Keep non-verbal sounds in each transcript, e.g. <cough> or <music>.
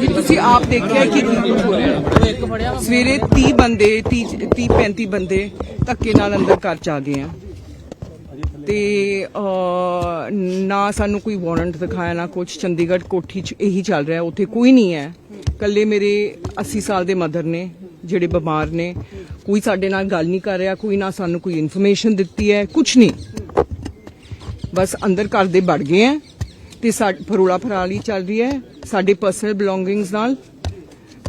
ਕਿ ਤੁਸੀਂ ਆਪ ਦੇਖਿਆ ਕਿ ਹੋ ਰਿਹਾ ਸਵੇਰੇ 30 ਬੰਦੇ 30 30 35 ਬੰਦੇ ਧੱਕੇ ਨਾਲ ਅੰਦਰ ਘਰ ਚ ਆ ਗਏ ਆ। ਤੇ ਨਾ ਸਾਨੂੰ ਕੋਈ ਵਾਰੰਟ ਦਿਖਾਇਆ, ਨਾ ਕੁਝ ਚੰਡੀਗੜ੍ਹ ਕੋਠੀ ਚ ਇਹੀ ਚੱਲ ਰਿਹਾ, ਉੱਥੇ ਕੋਈ ਨਹੀਂ ਹੈ। ਕੱਲੇ ਮੇਰੇ 80 ਸਾਲ ਦੇ ਮਦਰ ਨੇ, ਜਿਹੜੇ ਬਿਮਾਰ ਨੇ। ਕੋਈ ਸਾਡੇ ਨਾਲ ਗੱਲ ਨਹੀਂ ਕਰ ਰਿਹਾ, ਕੋਈ ਨਾ ਸਾਨੂੰ ਕੋਈ ਇਨਫੋਰਮੇਸ਼ਨ ਦਿੱਤੀ ਹੈ ਕੁਝ ਨਹੀਂ। ਬਸ ਅੰਦਰ ਘਰ ਦੇ ਵੜ ਗਏ ਆ। ਤੇ ਸਾਡ ਫਰੋਲਾ ਫਰਾਲੀ ਚੱਲ ਰਹੀ ਹੈ। ਸਾਡੇ ਪਰਸਨਲ ਬਿਲੋਂਗਿੰਗਸ ਨਾਲ।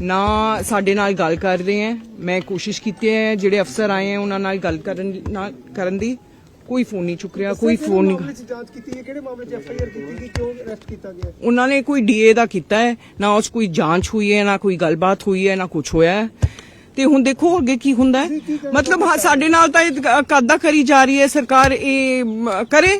ਨਾ ਸਾਡੇ ਨਾਲ ਗੱਲ ਕਰ ਰਹੇ ਹੈ। ਮੈਂ ਕੋਸ਼ਿਸ਼ ਕੀਤੀ ਹੈ ਜਿਹੜੇ ਅਫਸਰ ਆਏ ਹੈ ਉਹਨਾਂ ਨਾਲ ਗੱਲ ਕਰਨ ਨਾਲ ਕਰਨ ਦੀ। ਕੋਈ ਫੋਨ ਨਹੀਂ ਚੁੱਕ ਰਿਹਾ ਕੋਈ ਫੋਨ ਨਹੀਂ ਮਾਮਲੇ 'ਚ ਜਾਂਚ ਕੀਤੀ ਹੈ? ਕਿਹੜੇ ਮਾਮਲੇ 'ਚ ਐਫ ਆਈ ਆਰ ਕੀਤੀ ਗਈ? ਕਿਉਂ ਅਰੈਸਟ ਕੀਤਾ ਗਿਆ? ਉਹਨਾਂ ਨੇ ਕੋਈ ਡੀਏ ਦਾ ਕੀਤਾ ਹੈ। ਨਾ ਉਸ ਕੋਈ ਜਾਂਚ ਹੋਈ ਹੈ ਨਾ ਕੋਈ ਗੱਲਬਾਤ ਹੋਈ ਹੈ ਨਾ ਕੁਝ ਹੋਇਆ ਹੈ। ਤੇ ਹੁਣ ਦੇਖੋ ਅੱਗੇ ਕੀ ਹੁੰਦਾ ਹੈ। ਮਤਲਬ ਸਾਡੇ ਨਾਲ ਤਾਂ ਇਹ ਕਾਦਾ ਕਰੀ ਜਾ ਰਹੀ ਹੈ ਸਰਕਾਰ? ਇਹ ਕਰੇ?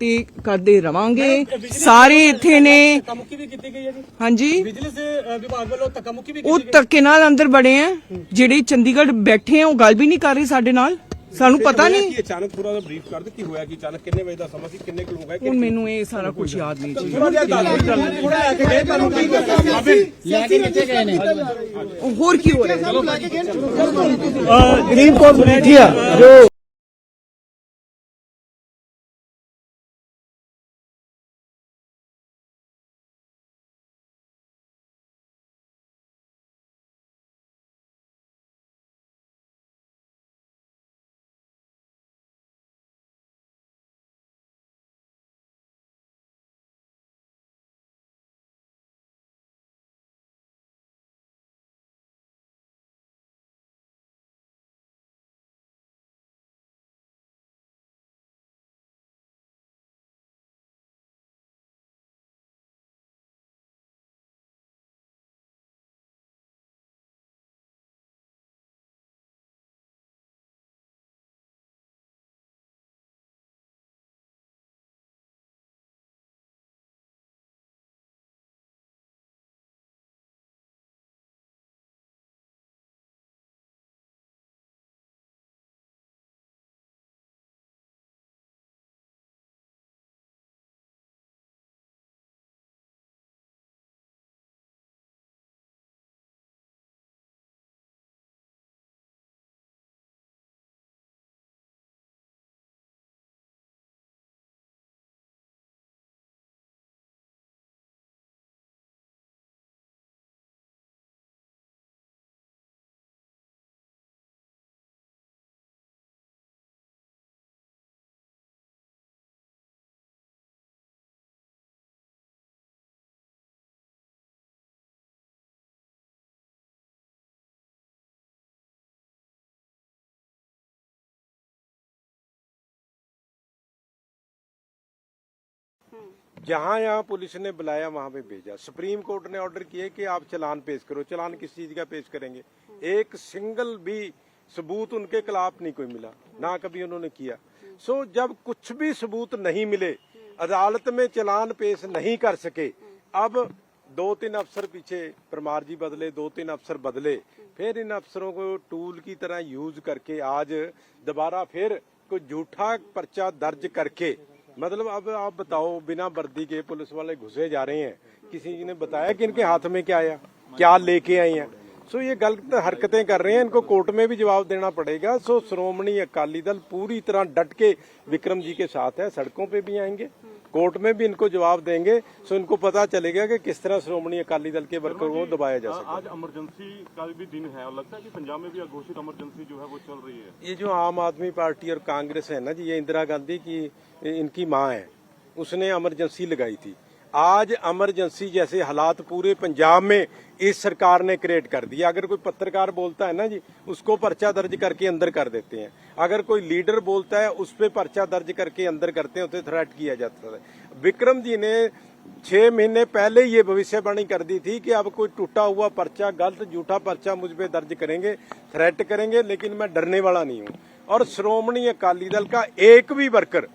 ਤੇ ਕਰਦੇ ਰਵਾਂਗੇ। ਸਾਰੇ ਇੱਥੇ ਨੇ ਧੱਕਾਮੁੱਕੀ ਵੀ ਕੀਤੀ ਗਈ ਹੈ ਜੀ। ਹਾਂਜੀ। ਬਿਜਲੀ ਸੇ ਵਿਭਾਗ ਵੱਲੋਂ ਧੱਕਾਮੁੱਕੀ ਵੀ ਉਹ ਧੱਕੇ ਨਾਲ ਅੰਦਰ ਬੜੇ ਆ। ਜਿਹੜੇ ਚੰਡੀਗੜ੍ਹ ਬੈਠੇ ਆ ਉਹ ਗੱਲ ਵੀ ਨਹੀਂ ਕਰ ਰਹੇ ਸਾਡੇ ਨਾਲ। ਸਾਨੂੰ ਪਤਾ ਨਹੀਂ। ਕਿ ਅਚਾਨਕ ਪੂਰਾ ਦਾ ਬਰੀਫ ਕਰ ਦੇ ਕੀ ਹੋਇਆ ਕਿ ਅਚਾਨਕ ਕਿੰਨੇ ਵਜੇ ਦਾ ਸਮਾਂ ਸੀ ਕਿੰਨੇ ਕੁ ਲੋਕ ਆਏ ਹੁਣ ਮੈਨੂੰ ਇਹ ਸਾਰਾ ਕੁਝ ਯਾਦ ਨਹੀਂ ਜੀ। ਥੋੜਾ ਜਿਹਾ ਦੱਸ ਦਿਓ ਥੋੜਾ ਲੈ ਕੇ ਗਏ ਤੁਹਾਨੂੰ ਕੀ ਲੈ ਕੇ ਕਿੱਥੇ ਗਏ ਨੇ? ਹੋਰ ਕੀ ਹੋ ਰਿਹਾ? ਮਲੇਠੀਆ ਜੋ जहाँ यहाँ पुलिस ने बुलाया, वहाँ पे भेजा। सुप्रीम कोर्ट ने ऑर्डर किया कि आप चलान पेश करो। चलान किस चीज़ का पेश करेंगे? एक सिंगल भी सबूत उनके खिलाफ नहीं कोई मिला, ना कभी उन्होंने किया। सो जब कुछ भी सबूत नहीं मिले, अदालत में चलान पेश नहीं कर सके, अब दो तीन अफसर पीछे, परमार जी बदले दो तीन अफसर बदले, फिर इन अफसरों को टूल की तरह यूज़ करके आज दोबारा फिर कोई झूठा पर्चा दर्ज करके मतलब अब आप बताओ बिना वर्दी के पुलिस वाले घुसे जा रहे हैं किसी ने बताया कि इनके हाथ में क्या आया क्या लेके आए हैं सो ये गलत हरकतें कर रहे हैं इनको कोर्ट में भी जवाब देना पड़ेगा सो श्रोमणी अकाली दल पूरी तरह डट के विक्रम जी के साथ है सड़कों पे भी आएंगे कोर्ट में भी इनको जवाब देंगे सो इनको पता चलेगा कि किस तरह श्रोमणी अकाली दल के वर्कर को दबाया जा सकता है। आज इमरजेंसी का भी दिन है और लगता है कि पंजाब में भी अघोषित इमरजेंसी जो है वो चल रही है। ये जो आम आदमी पार्टी और कांग्रेस है ना जी ये इंदिरा गांधी की इनकी माँ है उसने इमरजेंसी लगाई थी। आज एमरजेंसी जैसे हालात पूरे पंजाब में इस सरकार ने क्रिएट कर दिया अगर कोई पत्रकार बोलता है ना जी, उसको पर्चा दर्ज करके अंदर कर देते हैं। अगर कोई लीडर बोलता है, उस पर पर्चा दर्ज करके अंदर करते हैं, उसे थ्रेट किया जाता है। विक्रम जी ने छह महीने पहले ये भविष्यवाणी कर दी थी कि अब कोई टूटा हुआ पर्चा, गलत झूठा पर्चा मुझ पर दर्ज करेंगे थ्रेट करेंगे, लेकिन मैं डरने वाला नहीं हूँ। और श्रोमणी अकाली दल का एक भी वर्कर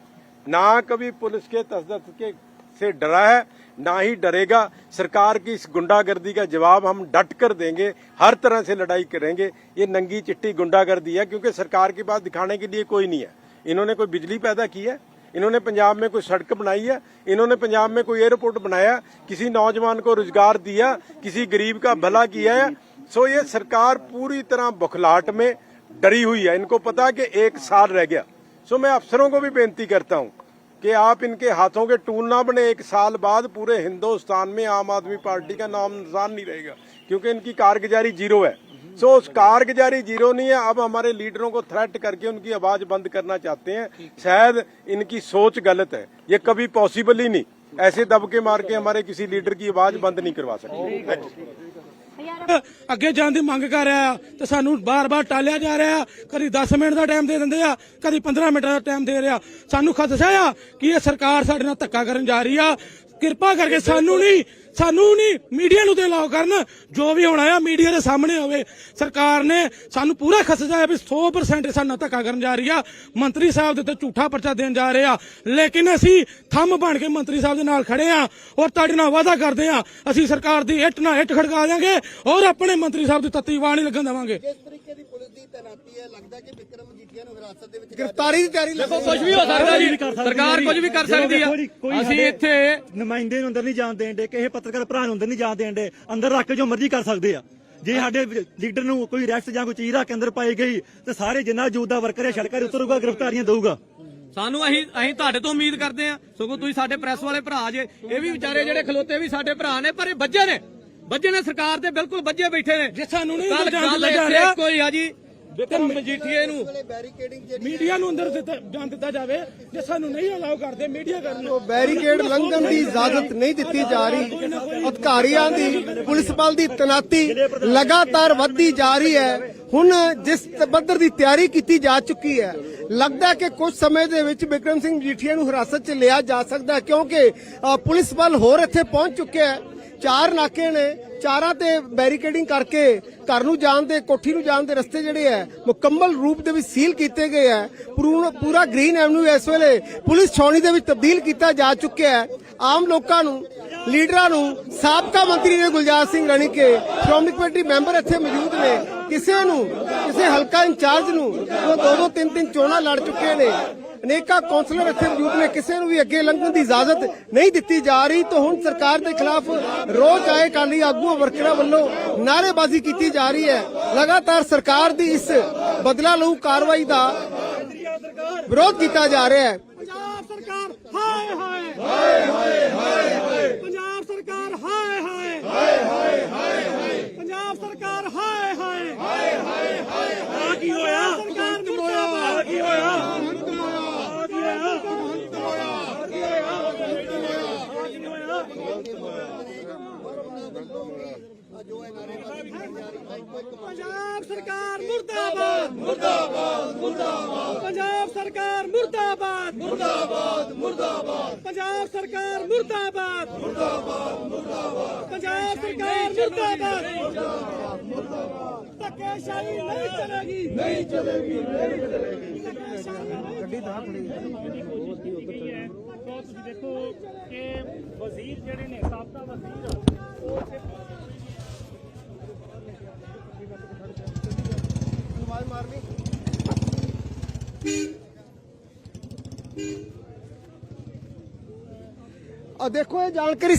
ना कभी पुलिस के तसदत के से डरा है ना ही डरेगा सरकार की इस गुंडागर्दी का जवाब हम डट कर देंगे हर तरह से लड़ाई करेंगे ये नंगी चिट्टी गुंडागर्दी है क्योंकि सरकार के पास दिखाने के लिए कोई नहीं है इन्होंने कोई बिजली पैदा की है इन्होंने पंजाब में कोई सड़क बनाई है इन्होंने पंजाब में कोई एयरपोर्ट बनाया किसी नौजवान को रोजगार दिया किसी गरीब का भला किया है सो ये सरकार पूरी तरह बुखलाहट में डरी हुई है इनको पता है कि एक साल रह गया सो मैं अफसरों को भी बेनती करता हूं कि आप इनके हाथों के टूल ना बने। एक साल बाद पूरे हिंदुस्तान में आम आदमी पार्टी का नाम निशान नहीं रहेगा, क्योंकि इनकी कारगुजारी ज़ीरो है। सो उस कारगुजारी ज़ीरो नहीं है। अब हमारे लीडरों को थ्रेट करके उनकी आवाज़ बंद करना चाहते हैं। शायद इनकी सोच गलत है। ये कभी पॉसिबल ही नहीं। ऐसे दबके मार के हमारे किसी लीडर की आवाज़ बंद नहीं करवा सकते। <laughs> ਅੱਗੇ ਜਾਣ ਦੀ ਮੰਗ ਕਰ ਰਿਹਾ ਆ ਤੇ ਸਾਨੂੰ ਬਾਰ-ਬਾਰ ਟਾਲਿਆ ਜਾ ਰਿਹਾ ਆ। ਕਦੀ 10 ਮਿੰਟ ਦਾ ਟਾਈਮ ਦੇ ਦਿੰਦੇ ਆ, ਕਦੀ 15 ਮਿੰਟ ਦਾ ਟਾਈਮ ਦੇ ਰਿਹਾ। ਸਾਨੂੰ ਖਦਸ਼ਾ ਆ ਕਿ ਇਹ ਸਰਕਾਰ ਸਾਡੇ ਨਾਲ ਧੱਕਾ ਕਰਨ ਜਾ ਰਹੀ ਆ। ਕਿਰਪਾ ਕਰਕੇ ਸਾਨੂੰ ਨਹੀਂ ਸਾਨੂੰ ਨਹੀਂ, ਮੀਡੀਆ ਨੂੰ ਤੇ ਅਲਾਉ ਕਰਨ। ਜੋ ਵੀ ਹੋਣਾ ਆ, ਮੀਡੀਆ ਦੇ ਸਾਹਮਣੇ ਹੋਵੇ। ਸਰਕਾਰ ਨੇ ਸਾਨੂੰ ਪੂਰਾ ਖਦਸ਼ਾ ਹੈ ਵੀ 100% ਸਾਡੇ ਧੱਕਾ ਕਰਨ ਜਾ ਰਹੀ ਆ। ਮੰਤਰੀ ਸਾਹਿਬ ਦੇ ਤੇ ਝੂਠਾ ਪਰਚਾ ਦੇਣ ਜਾ ਰਹੇ ਆ। ਲੇਕਿਨ ਅਸੀਂ ਥੰਮ ਬਣ ਕੇ ਮੰਤਰੀ ਸਾਹਿਬ ਦੇ ਨਾਲ ਖੜੇ ਆ ਔਰ ਤੁਹਾਡੇ ਨਾਲ ਵਾਅਦਾ ਕਰਦੇ ਆ। ਅਸੀਂ ਸਰਕਾਰ ਦੀ ਇੱਟ ਨਾਲ ਇੱਟ ਖੜਕਾ ਦਿਆਂਗੇ ਔਰ ਆਪਣੇ ਮੰਤਰੀ ਸਾਹਿਬ ਦੀ ਤੱਤੀ ਵਾਹ ਨਹੀਂ ਲੱਗਣ ਦੇਵਾਂਗੇ। ਤੈਨਾਤੀ ਹੈ ਲੱਗਦਾ ਕਿ ਵਿਕਰਮ ਮਜੀਠੀਆ ਨੂੰ ਹਿਰਾਸਤ ਦੇ ਵਿੱਚ ਗ੍ਰਿਫਤਾਰੀ ਦੀ ਤਿਆਰੀ ਦੇਖੋ ਕੁਝ ਵੀ ਹੋ ਸਕਦਾ ਜੀ। ਸਰਕਾਰ ਕੁਝ ਵੀ ਕਰ ਸਕਦੀ ਆ। ਅਸੀਂ ਇੱਥੇ ਨੁਮਾਇੰਦੇ ਨੂੰ ਅੰਦਰ ਨਹੀਂ ਜਾਣ ਦੇਣ ਦੇ ਕਿਸੇ ਪੱਤਰਕਾਰ ਭਰਾ ਨੂੰ ਅੰਦਰ ਨਹੀਂ ਜਾਣ ਦੇਣ ਦੇ ਅੰਦਰ ਰੱਖ ਕੇ ਜੋ ਮਰਜ਼ੀ ਕਰ ਸਕਦੇ ਆ। ਜੇ ਸਾਡੇ ਲੀਡਰ ਨੂੰ ਕੋਈ ਅਰੈਸਟ ਜਾਂ ਕੋਈ ਚੀਜ਼ ਰੱਖ ਕੇ ਅੰਦਰ ਪਾਈ ਗਈ ਤੇ ਸਾਰੇ ਜਿੰਨਾ ਜੂਦ ਦਾ ਵਰਕਰ ਹੈ ਸੜਕਾਂ ਉਤਰੂਗਾ ਗ੍ਰਿਫਤਾਰੀਆਂ ਦਊਗਾ। ਸਾਨੂੰ ਅਸੀਂ ਅਸੀਂ ਤੁਹਾਡੇ ਤੋਂ ਉਮੀਦ ਕਰਦੇ ਆ ਸਗੋਂ ਤੁਸੀਂ ਸਾਡੇ ਪ੍ਰੈਸ ਵਾਲੇ ਭਰਾ ਜੇ। ਇਹ ਵੀ ਵਿਚਾਰੇ ਜਿਹੜੇ ਖਲੋਤੇ ਵੀ ਸਾਡੇ ਭਰਾ ਨੇ ਪਰ ਇਹ ਬੱਜੇ ਨੇ। ਬੱਜੇ ਨੇ ਸਰਕਾਰ ਤੇ ਬਿਲਕੁਲ ਬੱਜੇ ਬੈਠੇ ਨੇ। ਜੇ ਸਾਨੂੰ ਨਹੀਂ ਕੋਈ ਆ ਜੀ ਵਿਕਰਮ ਮਜੀਠੀਏ ਨੂੰ ਮੀਡੀਆ ਨੂੰ ਅੰਦਰ ਦਿੱਤਾ ਜਾਣ ਦਿੱਤਾ ਜਾਵੇ ਜੇ ਸਾਨੂੰ ਨਹੀਂ ਅਲਾਉ ਕਰਦੇ ਮੀਡੀਆ ਕਰਨ ਬੈਰੀਕੇਡ ਲੰਘਣ ਦੀ ਇਜਾਜ਼ਤ ਨਹੀਂ ਦਿੱਤੀ ਜਾ ਰਹੀ। ਅਧਿਕਾਰੀਆਂ ਦੀ ਪੁਲਿਸ ਬਲ ਦੀ ਤੈਨਾਤੀ ਲਗਾਤਾਰ ਵੱਧਦੀ ਜਾ ਰਹੀ ਹੈ। ਹੁਣ ਜਿਸ ਪੱਧਰ ਦੀ ਤਿਆਰੀ ਕੀਤੀ ਜਾ ਚੁੱਕੀ ਹੈ ਲੱਗਦਾ ਕਿ ਕੁਝ ਸਮੇਂ ਦੇ ਵਿੱਚ ਵਿਕਰਮ ਸਿੰਘ ਮਜੀਠੀਆ ਨੂੰ ਹਿਰਾਸਤ 'ਚ ਲਿਆ ਜਾ ਸਕਦਾ ਕਿਉਂਕਿ ਪੁਲਿਸ ਬਲ ਹੋਰ ਇੱਥੇ ਪਹੁੰਚ ਚੁੱਕਿਆ ਹੈ। ਚਾਰ ਨਾਕੇ ਨੇ, ਚਾਰਾਂ ਤੇ ਬੈਰੀਕੇਡਿੰਗ ਕਰਕੇ ਘਰ ਨੂੰ ਜਾਣ ਦੇ, ਕੋਠੀ ਨੂੰ ਜਾਣ ਦੇ ਰਸਤੇ ਜਿਹੜੇ ਹੈ, ਮੁਕੰਮਲ ਰੂਪ ਦੇ ਵਿੱਚ ਸੀਲ ਕੀਤੇ ਗਏ ਹੈ। ਪੂਰਾ- ਗ੍ਰੀਨ ਐਵਨਿਊ ਇਸ ਵੇਲੇ ਪੁਲਿਸ ਛਾਉਣੀ ਦੇ ਵਿੱਚ ਤਬਦੀਲ ਕੀਤਾ ਜਾ ਚੁੱਕਿਆ ਹੈ। ਆਮ ਲੋਕਾਂ ਨੂੰ, ਲੀਡਰਾਂ ਨੂੰ, ਸਾਬਕਾ ਮੰਤਰੀ ਨੇ ਗੁਲਜ਼ਾਰ ਸਿੰਘ ਰਣੀਕੇ ਸ਼੍ਰੋਮਣੀ ਕਮੇਟੀ ਮੈਂਬਰ ਇੱਥੇ ਮੌਜੂਦ ਨੇ। ਕਿਸੇ ਨੂੰ, ਕਿਸੇ ਹਲਕਾ ਇੰਚਾਰਜ ਨੂੰ ਜੋ ਦੋ ਦੋ ਤਿੰਨ ਤਿੰਨ ਚੋਣਾਂ ਲੜ ਚੁੱਕੇ ਨੇ। ਅਨੇਕਾਂ ਕੌਂਸਲਰ ਇੱਥੇ ਮੌਜੂਦ ਨੇ। ਕਿਸੇ ਨੂੰ ਵੀ ਅੱਗੇ ਲੰਘਣ ਦੀ ਇਜਾਜ਼ਤ ਨਹੀਂ ਦਿੱਤੀ ਜਾ ਰਹੀ। ਤਾਂ ਹੁਣ ਸਰਕਾਰ ਦੇ ਖਿਲਾਫ ਰੋਜ਼ ਆਏ ਕਾਲੀ ਆਗੂਆਂ ਵਰਕਰਾਂ ਵੱਲੋਂ ਨਾਅਰੇਬਾਜ਼ੀ ਕੀਤੀ ਜਾ ਰਹੀ ਹੈ। ਲਗਾਤਾਰ ਸਰਕਾਰ ਦੀ ਇਸ ਬਦਲਾ ਲਊ ਕਾਰਵਾਈ ਦਾ ਵਿਰੋਧ ਕੀਤਾ ਜਾ ਰਿਹਾ ਹੈ। ਪੰਜਾਬ ਸਰਕਾਰ ਹਾਏ ਹਾਏ। ਹਾਏ ਹਾਏ ਹਾਏ ਪੰਜਾਬ ਸਰਕਾਰ ਹਾਏ ਹਾਏ ਹਾਏ ਹਾਏ ਹਾਏ ਪੰਜਾਬ ਸਰਕਾਰ ਹਾਏ ਹਾਏ ਹਾਏ ਹਾਏ ਹਾਏ ਆ ਕੀ ਹੋਇਆ ਸਰਕਾਰ ਮੁਰਦਾਬਾਦ ਆ ਕੀ ਹੋਇਆ ਆ ਕੀ ਹੋਇਆ ਪੰਜਾਬ ਸਰਕਾਰ ਮੁਰਦਾਬਾਦ ਮੁਰਦਾਬਾਦ ਮੁਰਦਾਬਾਦ ਪੰਜਾਬ ਸਰਕਾਰ ਮੁਰਦਾਬਾਦ ਮੁਰਦਾਬਾਦ ਮੁਰਦਾਬਾਦ ਪੰਜਾਬ ਸਰਕਾਰ ਮੁਰਦਾਬਾਦ ਮੁਰਦਾਬਾਦ ਮੁਰਦਾਬਾਦ ਪੰਜਾਬ ਸਰਕਾਰ ਮੁਰਦਾਬਾਦ ਮੁਰਦਾਬਾਦ ਧੱਕੇਸ਼ਾਹੀ ਨਹੀਂ ਚਲੇਗੀ ਨਹੀਂ ਚਲੇਗੀ ਨਹੀਂ ਚਲੇਗੀ ਗੱਡੀ ਤਾਂ ਖੜੀ ਤੁਸੀਂ ਦੇਖੋ ਕਿ ਆ ਦੇਖੋ ਇਹ ਜਾਣਕਾਰੀ